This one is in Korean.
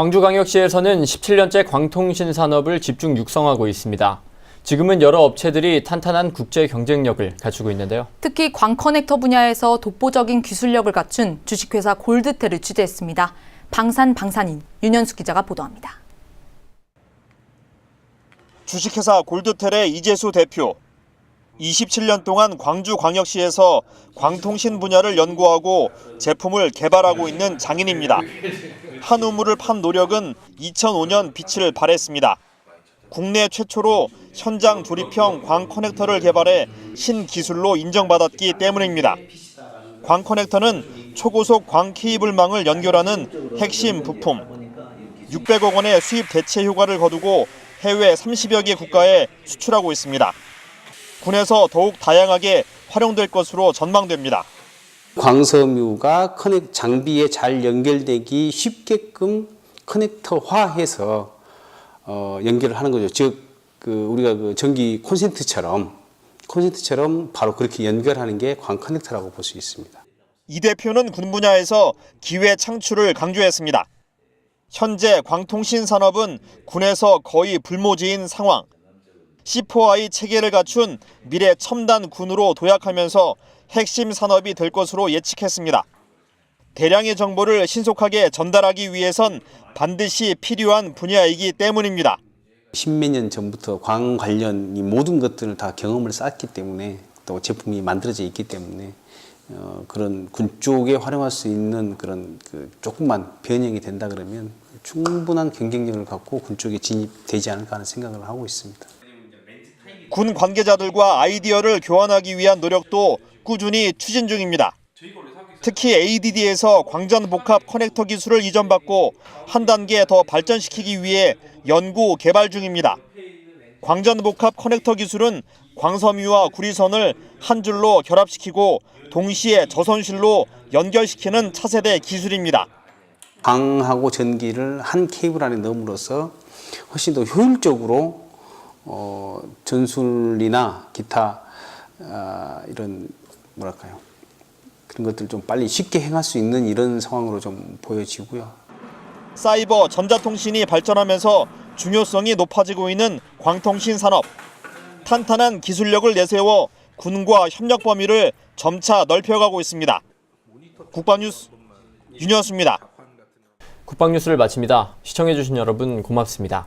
광주광역시에서는 17년째 광통신 산업을 집중 육성하고 있습니다. 지금은 여러 업체들이 탄탄한 국제 경쟁력을 갖추고 있는데요. 특히 광커넥터 분야에서 독보적인 기술력을 갖춘 주식회사 골드텔을 취재했습니다. 방산 방산인 윤현수 기자가 보도합니다. 주식회사 골드텔의 이재수 대표. 27년 동안 광주광역시에서 광통신 분야를 연구하고 제품을 개발하고 있는 장인입니다. 한 우물을 판 노력은 2005년 빛을 발했습니다. 국내 최초로 현장 조립형 광 커넥터를 개발해 신기술로 인정받았기 때문입니다. 광 커넥터는 초고속 광 케이블망을 연결하는 핵심 부품. 600억 원의 수입 대체 효과를 거두고 해외 30여 개 국가에 수출하고 있습니다. 군에서 더욱 다양하게 활용될 것으로 전망됩니다. 광섬유가 커넥 장비에 잘 연결되기 쉽게끔 커넥터화해서 어, 연결을 하는 거죠. 즉, 그 우리가 그 전기 콘센트처럼 콘센트처럼 바로 그렇게 연결하는 게 광 커넥터라고 볼 수 있습니다. 이 대표는 군 분야에서 기회 창출을 강조했습니다. 현재 광통신 산업은 군에서 거의 불모지인 상황. C4I 체계를 갖춘 미래 첨단 군으로 도약하면서 핵심 산업이 될 것으로 예측했습니다. 대량의 정보를 신속하게 전달하기 위해선 반드시 필요한 분야이기 때문입니다. 십몇 년 전부터 광 관련 이 모든 것들을 다 경험을 쌓았기 때문에 또 제품이 만들어져 있기 때문에 어, 그런 군 쪽에 활용할 수 있는 그런 그 조금만 변형이 된다 그러면 충분한 경쟁력을 갖고 군 쪽에 진입되지 않을까 하는 생각을 하고 있습니다. 군 관계자들과 아이디어를 교환하기 위한 노력도 꾸준히 추진 중입니다. 특히 ADD에서 광전 복합 커넥터 기술을 이전받고 한 단계 더 발전시키기 위해 연구 개발 중입니다. 광전 복합 커넥터 기술은 광섬유와 구리선을 한 줄로 결합시키고 동시에 저선실로 연결시키는 차세대 기술입니다. 광하고 전기를 한 케이블 안에 넣음으로써 훨씬 더 효율적으로 어, 전술이나 기타 아, 이런 뭐랄까요 그런 것들 좀 빨리 쉽게 행할 수 있는 이런 상황으로 좀 보여지고요. 사이버 전자통신이 발전하면서 중요성이 높아지고 있는 광통신 산업. 탄탄한 기술력을 내세워 군과 협력 범위를 점차 넓혀가고 있습니다. 국방뉴스 윤현수입니다. 국방뉴스를 마칩니다. 시청해주신 여러분 고맙습니다.